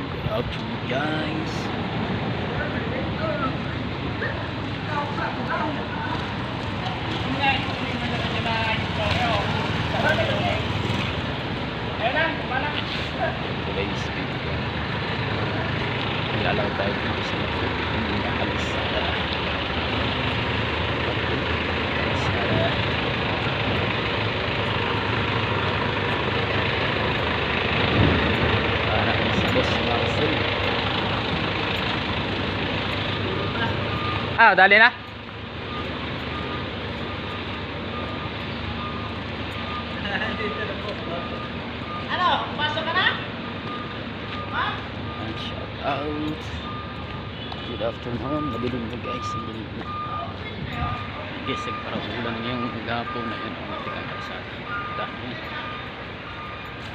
Ayan, good out to you guys. Today's video. Nilalang tayo dito sa hindi nakalis sa Sana para sa boss Marcel. Ah, dali na. Ano? Pasok ka na? Ha? And shout out. Good afternoon. Madilim na guys. Madilim na. Guys, parang ulan yung gapon na yun. Ang ating ang kalsada. Dahil yan.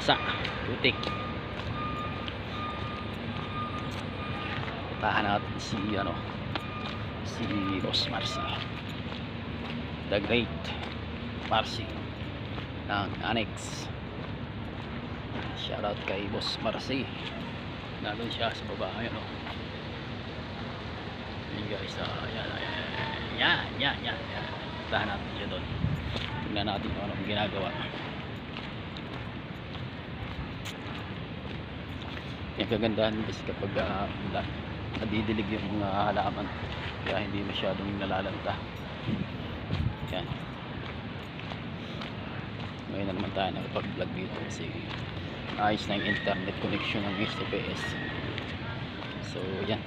Sa. Putik. Puntahan natin si ano si Boss Marcy. The Great Marcy ng Annex. Shoutout kay Boss Marcy. Nandun siya sa baba. Ayan o. Ayan guys. ah, Ayan, ayan, ayan. Yan, yan, yan. yan. Puntahan natin siya doon. Tingnan natin kung anong ginagawa. Yung kagandahan guys kapag uh, nadidilig yung mga halaman. Kaya hindi masyadong nalalanta. Yan. Ngayon na naman tayo nakapag-vlog dito kasi ayos na yung internet connection ng HTTPS so yan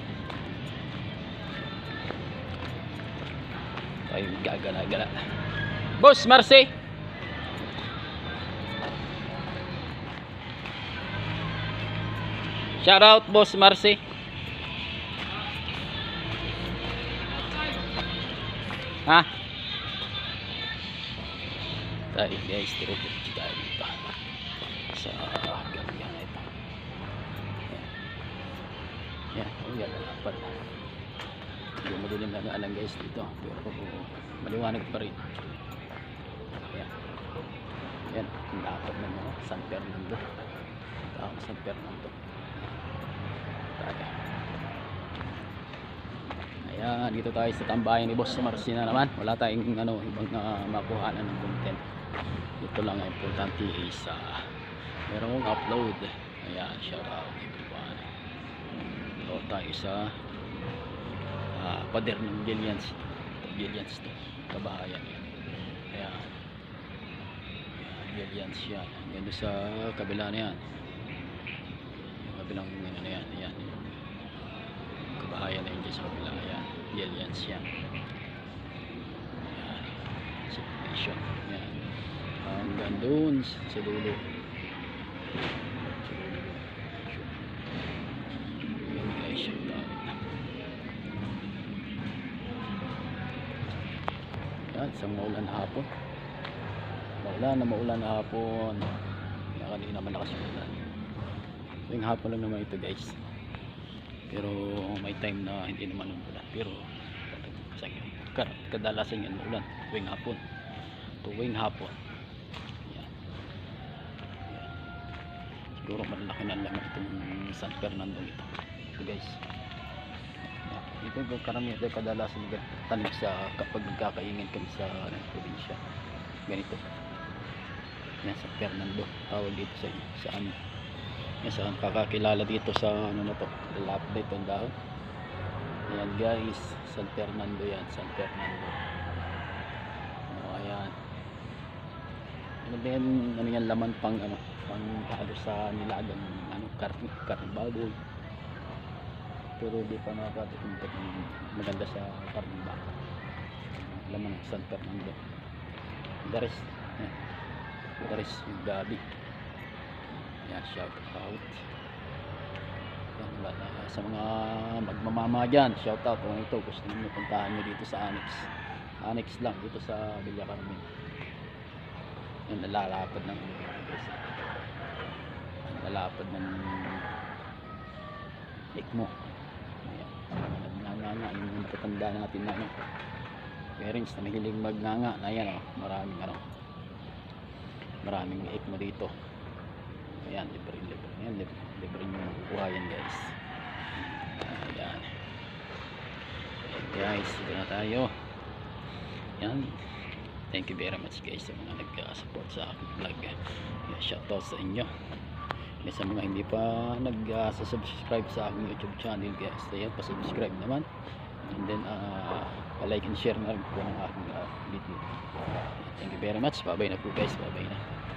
tayo gagala-gala Boss Marcy shout out Boss Marcy ha tayo guys tiro po tayo dito sa gabi na ito. Yan. Yan. Oh, yan. Dapat. Hindi madilim na lang guys dito. Pero maliwanag pa rin. Yan. Yan. Ang dapat ng San Fernando. Tao San Fernando. Tayo. Ayan. Dito tayo sa tambayan ni Boss Marcina naman. Wala tayong ano, ibang uh, makuhanan ng content. Ito lang ang importante is uh, meron kong upload. Ayan shout out everyone. Ito tayo sa uh, pader ng Gillians. Gillians to. Kabahayan yan. Ayan. Gillians yan. Yan doon sa kabila na yan. Yung kabilang ano na yan. Ayan. Kabahayan na kabila Gillians yan ayan subdivision yan hanggang doon sa dulo Yan guys, out. Yan, isang maulan hapon. Maulan na maulan hapon. Kaya kanina malakas yung ulan. Yung hapon lang naman ito guys. Pero may time na hindi naman umulan. Pero kasi kadalasan yan ulan tuwing hapon. Tuwing hapon. Yan. Siguro malaki na lang itong San Fernando ito. Ito guys. Yan. Ito yung karamihan ito kadalasan tanim sa kapag nagkakaingin kami sa ano, probinsya. Ganito. Yan San Fernando. Tawag dito sa sa ano. Yan sa kakakilala dito sa ano na to. Lap dito ang dahon. Ayan guys, San Fernando yan, San Fernando. Oh, ayan. Ano din, ano yan, laman pang ano, pang halo sa nilagang ano, karne, karne baboy. Pero di pa ng maganda sa karne baka. Laman ng San Fernando. Yan. The rest yung gabi. Yan, shout out. Sa mga magmamama dyan, shout out kung ito gusto niyo puntahan nyo dito sa Annex. Annex lang dito sa Villa Carmen. Yung nalalapad ng nalalapad ng ikmo. Ayan. Nagnganga yung matatanda natin na ano. Parents na mahilig magnganga na yan oh. Maraming ano. Maraming ikmo dito. Ayan, libre libre. Ayan, libre, libre yung kukuha kabuhayan guys. Ayan. Ayan, guys dito na tayo. Yan thank you very much guys sa mga nag-support sa aking vlog. Ayan, shoutout sa inyo. Ayan, sa mga hindi pa nag-subscribe sa aking youtube channel guys. Ayan pa-subscribe naman. And then uh, like and share na rin po ang aking uh, video. Thank you very much. Bye na po guys. Bye na